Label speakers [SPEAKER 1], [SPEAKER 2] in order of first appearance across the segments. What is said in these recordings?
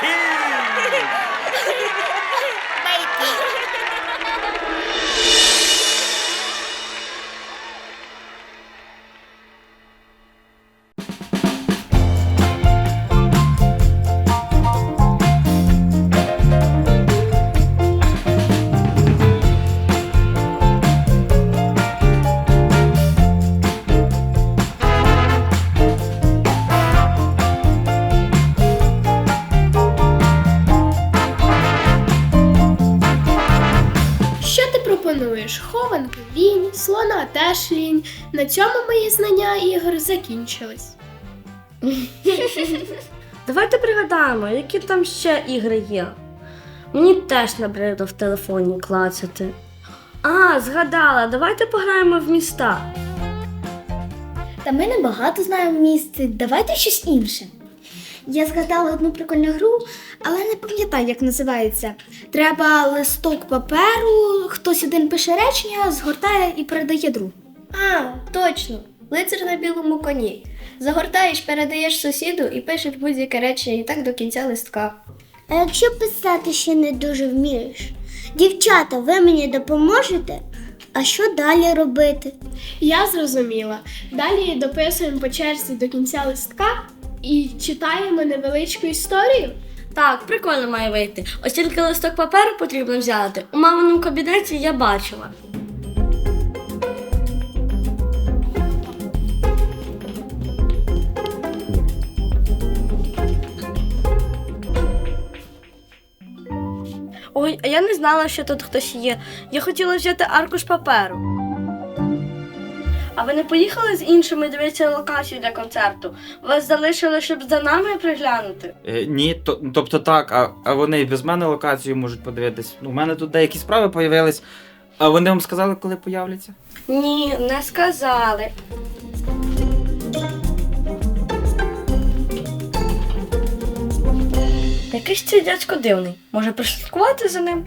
[SPEAKER 1] King! пропонуєш хованки лінь, слона теж лінь. На цьому мої знання ігор закінчились.
[SPEAKER 2] Давайте пригадаємо, які там ще ігри є. Мені теж набридло в телефоні клацати. А, згадала, давайте пограємо в міста.
[SPEAKER 3] Та ми не багато знаємо місць. Давайте щось інше. Я згадала одну прикольну гру, але не пам'ятаю, як називається. Треба листок паперу, хтось один пише речення, згортає і передає другу.
[SPEAKER 4] А, точно. Лицар на білому коні. Загортаєш, передаєш сусіду і пишеш будь-яке речення і так до кінця листка.
[SPEAKER 3] А якщо писати ще не дуже вмієш? Дівчата, ви мені допоможете? А що далі робити?
[SPEAKER 1] Я зрозуміла. Далі дописуємо по черзі до кінця листка і читаємо невеличку історію.
[SPEAKER 2] Так, прикольно має вийти. Ось тільки листок паперу потрібно взяти. У маминому кабінеті я бачила. Ой, а я не знала, що тут хтось є. Я хотіла взяти аркуш паперу. А ви не поїхали з іншими дивитися локацію для концерту? Вас залишили, щоб за нами приглянути?
[SPEAKER 5] Е, ні, то, тобто так, а, а вони і без мене локацію можуть подивитись. Ну, у мене тут деякі справи появились. А вони вам сказали, коли появляться?
[SPEAKER 2] Ні, не сказали. Якийсь цей дядько дивний. Може прослідкувати за ним?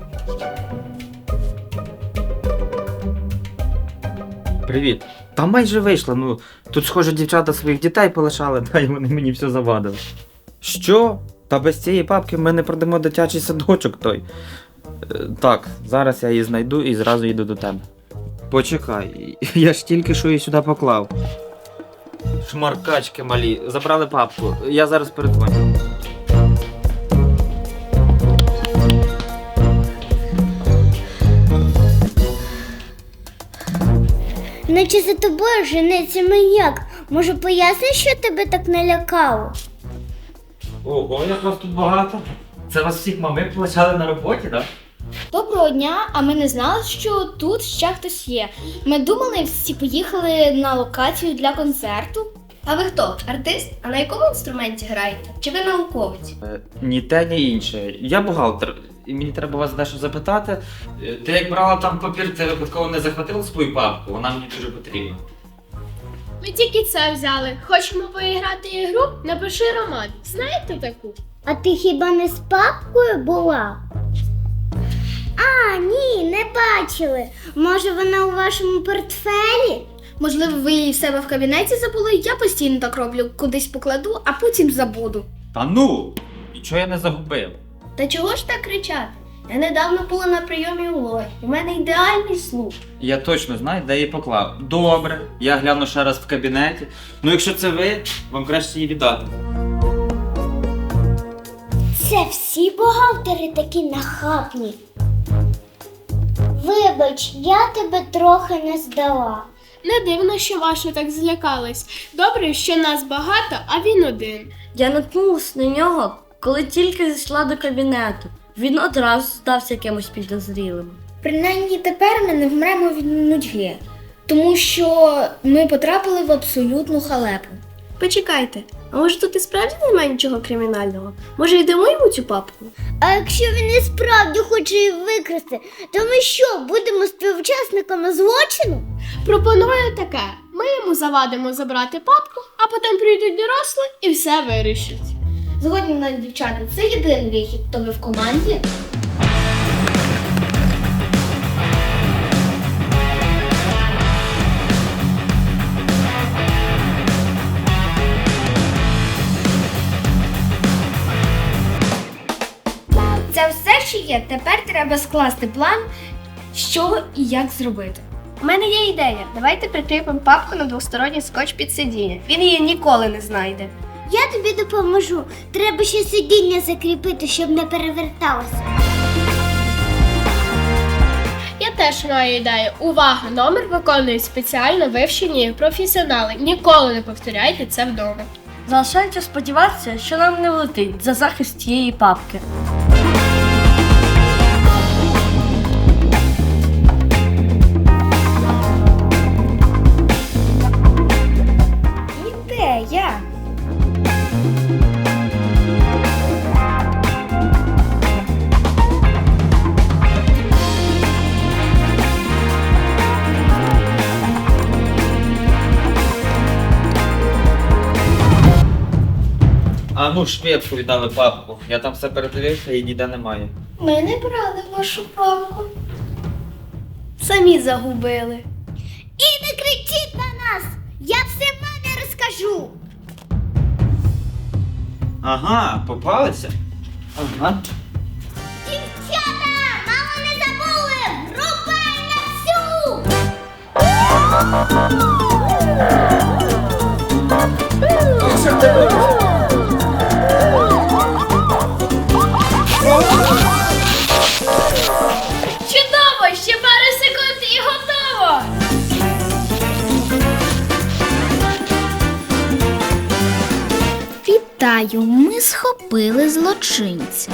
[SPEAKER 5] Привіт. Та майже вийшла. Ну, тут, схоже, дівчата своїх дітей полишали, та й вони мені все завадили. Що? Та без цієї папки ми не продамо дитячий садочок той. Е, так, зараз я її знайду і зразу їду до тебе. Почекай, я ж тільки що її сюди поклав. Шмаркачки малі, забрали папку. Я зараз передзвоню.
[SPEAKER 3] Наче за тобою жениться маяк. Може, поясниш, що тебе так налякало?
[SPEAKER 5] Ого, як вас тут багато. Це вас всіх мами полишали на роботі, так?
[SPEAKER 3] Доброго дня, а ми не знали, що тут ще хтось є. Ми думали, всі поїхали на локацію для концерту.
[SPEAKER 4] А ви хто? Артист? А на якому інструменті граєте? Чи ви науковець?
[SPEAKER 5] Е, Ні те, ні інше. Я бухгалтер, і мені треба вас дещо запитати. Е, Ти як брала там папір, ти випадково не захватила свою папку, вона мені дуже потрібна.
[SPEAKER 1] Ми тільки це взяли. Хочемо поіграти ігру? Напиши роман. Знаєте таку?
[SPEAKER 3] А ти хіба не з папкою була? А, ні, не бачили. Може, вона у вашому портфелі? Можливо, ви її в себе в кабінеті забули? Я постійно так роблю, кудись покладу, а потім забуду.
[SPEAKER 5] Та ну! Нічого я не загубив.
[SPEAKER 4] Та чого ж так кричати? Я недавно була на прийомі у Лої. У мене ідеальний слух.
[SPEAKER 5] Я точно знаю, де її поклав. Добре, я гляну ще раз в кабінеті. Ну, якщо це ви, вам краще її віддати.
[SPEAKER 3] Це всі бухгалтери такі нахабні. Вибач, я тебе трохи не здала.
[SPEAKER 1] Не дивно, що ваша так злякались. Добре, що нас багато, а він один.
[SPEAKER 2] Я наткнулась на нього, коли тільки зайшла до кабінету. Він одразу здався якимось підозрілим.
[SPEAKER 3] Принаймні тепер ми не вмремо від нудьги, тому що ми потрапили в абсолютну халепу.
[SPEAKER 4] Почекайте, а може тут і справді немає нічого кримінального? Може йдемо йому цю папку?
[SPEAKER 3] А якщо він і справді хоче її викрасти, то ми що, будемо співучасниками злочину?
[SPEAKER 1] Пропоную таке: ми йому завадимо забрати папку, а потім прийдуть дорослі і все вирішать.
[SPEAKER 3] Згодні на дівчата, це єдиний вихід, то ви в команді. Це все, що є. Тепер треба скласти план, що і як зробити.
[SPEAKER 4] У мене є ідея. Давайте прикріпимо папку на двосторонній скотч під сидіння. Він її ніколи не знайде.
[SPEAKER 3] Я тобі допоможу. Треба ще сидіння закріпити, щоб не переверталося.
[SPEAKER 1] Я теж маю ідею. Увага! Номер виконують спеціально вивчені професіонали. Ніколи не повторяйте це вдома.
[SPEAKER 2] Залишається сподіватися, що нам не влетить за захист цієї папки.
[SPEAKER 5] А ну швидко віддали папку. Я там все передивився і ніде немає.
[SPEAKER 3] Ми не брали вашу папку.
[SPEAKER 4] Самі загубили.
[SPEAKER 3] І не кричіть на нас! Я все мамі розкажу.
[SPEAKER 5] Ага, попалися? Ага.
[SPEAKER 3] Дівчата! Маму не забули! Рубай на всю!
[SPEAKER 1] Чудово!
[SPEAKER 3] Вітаю, ми схопили злочинця.